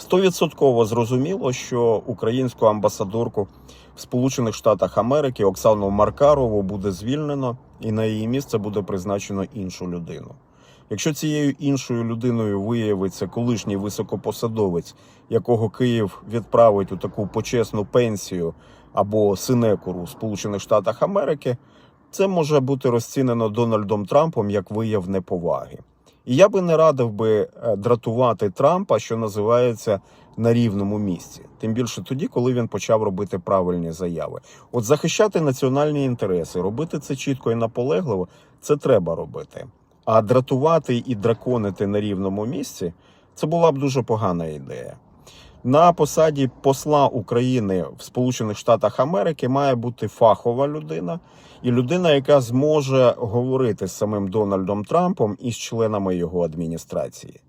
Стовідсотково зрозуміло, що українську амбасадорку в Сполучених Штатах Америки Оксану Маркарову буде звільнено, і на її місце буде призначено іншу людину. Якщо цією іншою людиною виявиться колишній високопосадовець, якого Київ відправить у таку почесну пенсію або синекуру в Сполучених Штатах Америки, це може бути розцінено Дональдом Трампом як вияв неповаги. І я би не радив би е, дратувати Трампа, що називається на рівному місці, тим більше тоді, коли він почав робити правильні заяви. От захищати національні інтереси, робити це чітко і наполегливо, це треба робити. А дратувати і драконити на рівному місці це була б дуже погана ідея. На посаді посла України в Сполучених Штатах Америки має бути фахова людина і людина, яка зможе говорити з самим Дональдом Трампом і з членами його адміністрації.